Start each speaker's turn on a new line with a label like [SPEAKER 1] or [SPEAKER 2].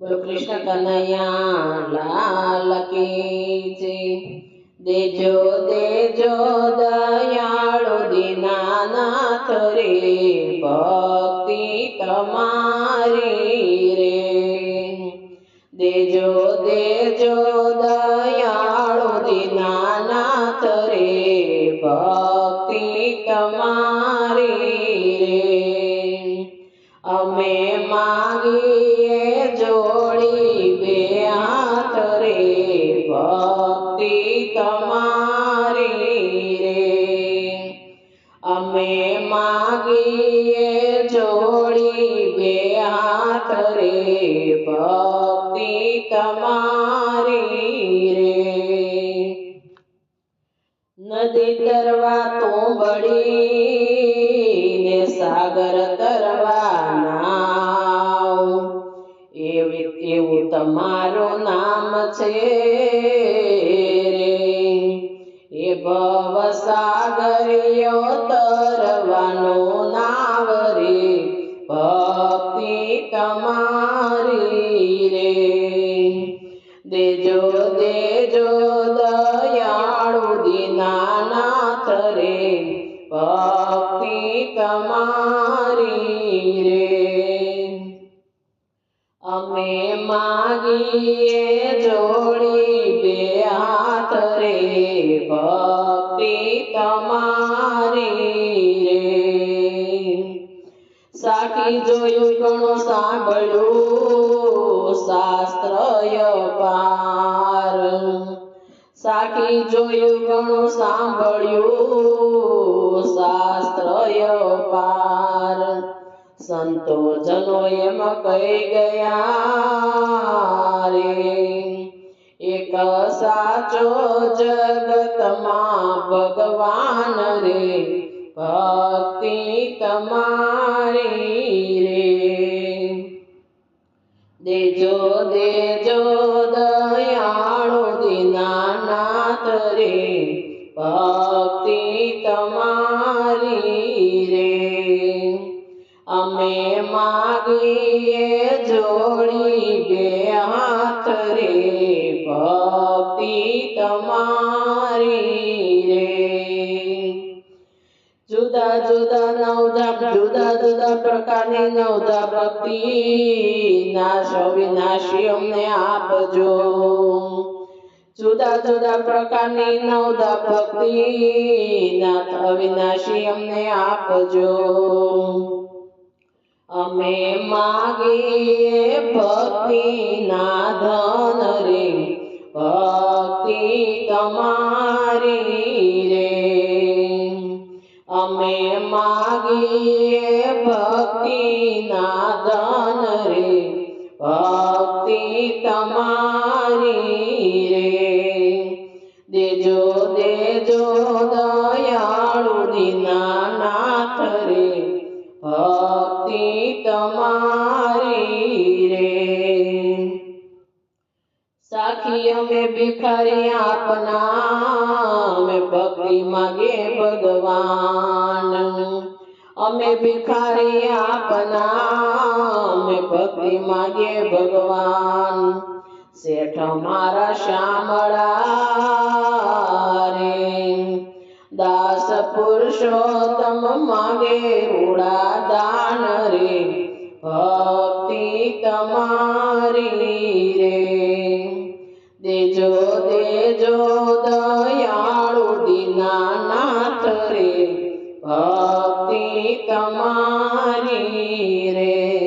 [SPEAKER 1] બોલો કૃષ્ણ કનૈયા લાલ કી જય દેજો દેજો દયાળુ દીનાનાથ રે ભક્તિ તમારી રે. દેજો દેજો દયાળુ દીનાનાથ રે ભક્તિ તમારી ભક્તિ તમારી રે. અમે માગીએ જોડી બે હાથ રે. ભક્તિ તમારી રે. નદી તરવા તોંબડી ને સાગર રે. એ ભવ સાગરિયો તરવાનું નાવ ભક્તિ તમારી રે. દેજો દેજો દયાળુ દીનાનાથ રે. ભક્તિ તમારી રે. અમે માગીએ રે ભક્તિ તમારી રે સાખી જોયું ઘણું સાંભળ્યું શાસ્ત્રય પાર સાખી જોયું ઘણું સાંભળ્યું શાસ્ત્રય પાર સંતો જનો એમ કહી ગયા રે સાચો જગતમાં ભગવાન રે ભક્તિ તમારી રે. દેજો દેજો દયાળુ દીનાનાથ રે ભક્તિ જુદા જુદા નવધા, જુદા જુદા પ્રકારની નવધા ભક્તિ. નાશ વિનાશી અમને આપજો. જુદા જુદા પ્રકારની નવધા ભક્તિ. નાથ અવિનાશી અમને આપજો. અમે માગીએ ભક્તિ ના ધન રે. માગીએ ભક્તિ ના ધન રે. ભક્તિ તમારી રે. દેજો દેજો દયાળુ દીનાનાથ રે. ભક્તિ તમારી રે. સાખી, અમે ભિખારી આપના. અમે ભક્તિ માગે ભગવાન અમે ભિખારી આપના, અમે ભક્તિ માગે ભગવાન. શેઠ મારા શ્યામળા રે. દાસ પુરુષોત્તમ માગે ઉડા દાન રે.